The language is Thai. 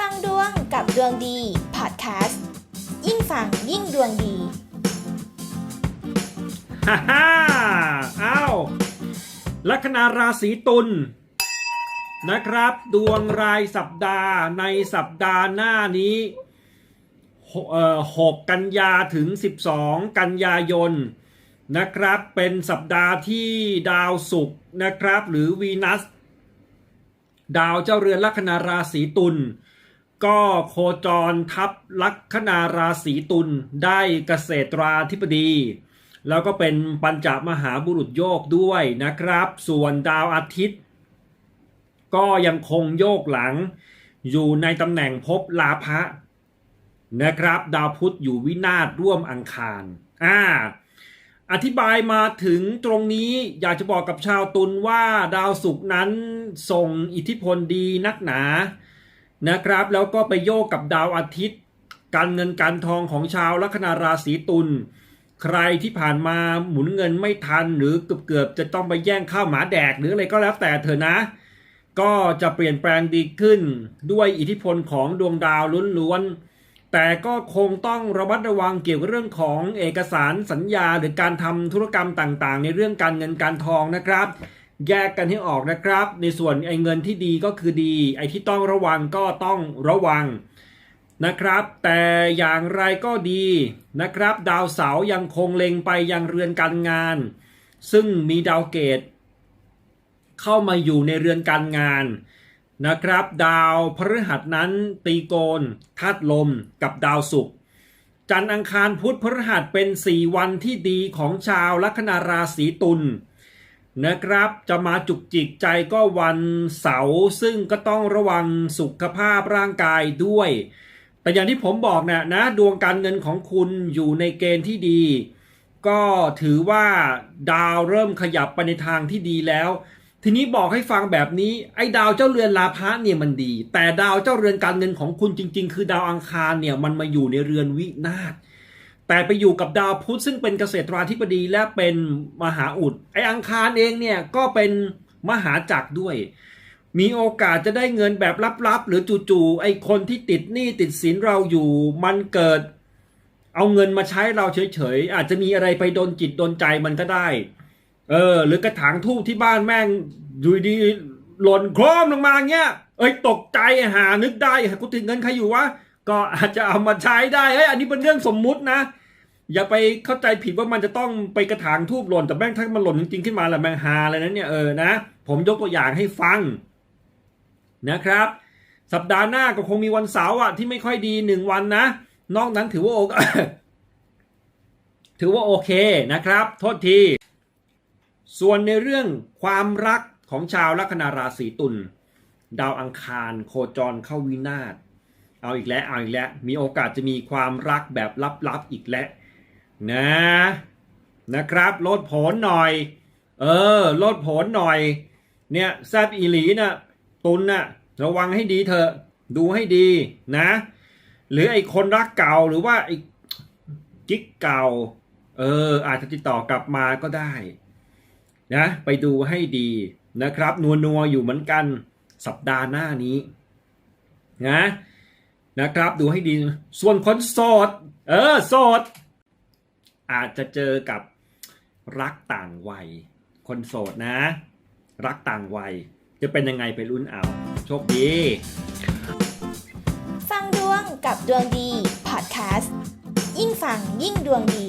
ฟังดวงกับดวงดีพอดแคสต์ยิ่งฟังยิ่งดวงดีฮ่าฮ่าอ้าวลัคนาราศีตุลนะครับ ดวงรายสัปดาห์ในสัปดาห์หน้านี้หเอ่อ6กันยาถึง 12 กันยายนนะครับ เป็นสัปดาห์ที่ดาวศุกร์นะครับ หรือวีนัส ดาวเจ้าเรือนลัคนาราศีตุล ก็โคจรทับลัคนาราศีตุลได้เกษตราธิบดี แล้วก็เป็นปัญจมหาบุรุษโยกด้วยนะครับ ส่วนดาวอาทิตย์ ก็ยังคงโยกหลัง อยู่ในตำแหน่งภพลาภะนะครับ ดาวพุธอยู่วินาศร่วมอังคารอ่าอธิบายมาถึงตรงนี้อยากจะบอกกับชาวตุลว่าดาวศุกร์นั้นส่งอิทธิพลดีนักหนา นะครับ แล้วก็ไปโยกกับดาวอาทิตย์ การเงินการทองของชาวลัคนาราศีตุลใครที่ผ่านมาหมุนเงินไม่ทันหรือเกือบๆจะต้องไปแย่งข้าวหมาแดกหรืออะไรก็แล้วแต่เถอะนะ ก็จะเปลี่ยนแปลงดีขึ้นด้วยอิทธิพลของดวงดาวล้วนๆแต่ก็คงต้องระมัดระวังเกี่ยวกับเรื่องของเอกสารสัญญาหรือการทำธุรกรรมต่างๆ ในเรื่องการเงินการทองนะครับ แยกกันให้ออกนะครับ ในส่วนไอ้เงินที่ดีก็คือดี ไอ้ที่ต้องระวังก็ต้องระวังนะครับ แต่อย่างไรก็ดีนะครับ ดาวเสาร์ยังคงเล็งไปยังเรือนการงาน ซึ่งมีดาวเกต เข้ามาอยู่ในเรือนการงานนะครับ ดาวพฤหัสนั้นตีโกนธาตุลมกับดาวศุกร์จันทร์อังคารพุธพฤหัสเป็น 4 วันที่ดีของชาวลัคนาราศีตุล นะครับจะมาจุกจิกใจก็วันเสาร์ซึ่งก็ต้องระวังสุขภาพร่างกายด้วย แต่อย่างที่ผมบอกนะนะดวงการเงินของคุณอยู่ในเกณฑ์ที่ดี ก็ถือว่าดาวเริ่มขยับไปในทางที่ดีแล้ว ทีนี้บอกให้ฟังแบบนี้ไอ้ดาวเจ้าเรือนลาภะเนี่ยมันดี แต่ดาวเจ้าเรือนการเงินของคุณจริง ๆ คือดาวอังคารเนี่ยมันมาอยู่ในเรือนวินาศ แต่ไปอยู่กับดาวพุธซึ่งเป็นเกษตราธิบดีและเป็นมหาอุด ไออังคารเองเนี่ยก็เป็นมหาจักรด้วย มีโอกาสจะได้เงินแบบลับๆ หรือจู่ๆไอคนที่ติดหนี้ติดสินเราอยู่ มันเกิด เอาเงินมาใช้เราเฉยๆ อาจจะมีอะไรไปโดนจิตโดนใจมันก็ได้ เออ หรือกระถางทูบที่บ้านแม่งอยู่ดีหล่นโครมลงมาเงี้ย เอ้ยตกใจหานึกได้กูติดเงินใครอยู่วะก็อาจจะเอามาใช้ได้เฮ้ยอันนี้เป็นเรื่องสมมุตินะ อย่าไปเข้าใจผิดว่ามันจะต้องไปกระถางทูบหล่นแต่แม่งถ้ามันหล่นจริงๆขึ้นมาแล้วแม่งฮาเลยนะเนี่ยเออนะผมยกตัวอย่างให้ฟังนะครับ สัปดาห์หน้าก็คงมีวันเสาร์อะที่ไม่ค่อยดีหนึ่งวันนะ นอกนั้นถือว่าโอถือว่าโอเคนะครับ โทษที ส่วนในเรื่องความรักของชาวลัคนาราศีตุลดาวอังคารโคจรเข้าวินาศเอาอีกแล้วเอาอีกแล้วมีโอกาสจะมีความรักแบบลับๆอีกแล้ว นะ นะครับลดผลหน่อย เออลดผลหน่อย เนี่ยแซบอีหลีนะ่ะตุนน่ะระวังให้ดีเถอะดูให้ดีนะ หรือไอ้คนรักเก่าหรือว่าไอ้กิ๊กเก่า เออ อาจจะติดต่อกลับมาก็ได้ นะ ไปดูให้ดีนะครับ นัวนัวอยู่เหมือนกันสัปดาห์หน้านี้ นะ นะครับ ดูให้ดี ส่วนคนโสด เออโสด อาจจะเจอกับรักต่างวัย คนโสดนะ รักต่างวัย จะเป็นยังไงไปรุ่นเอา โชคดี ฟังดวงกับดวงดี พอดแคสต์ ยิ่งฟังยิ่งดวงดี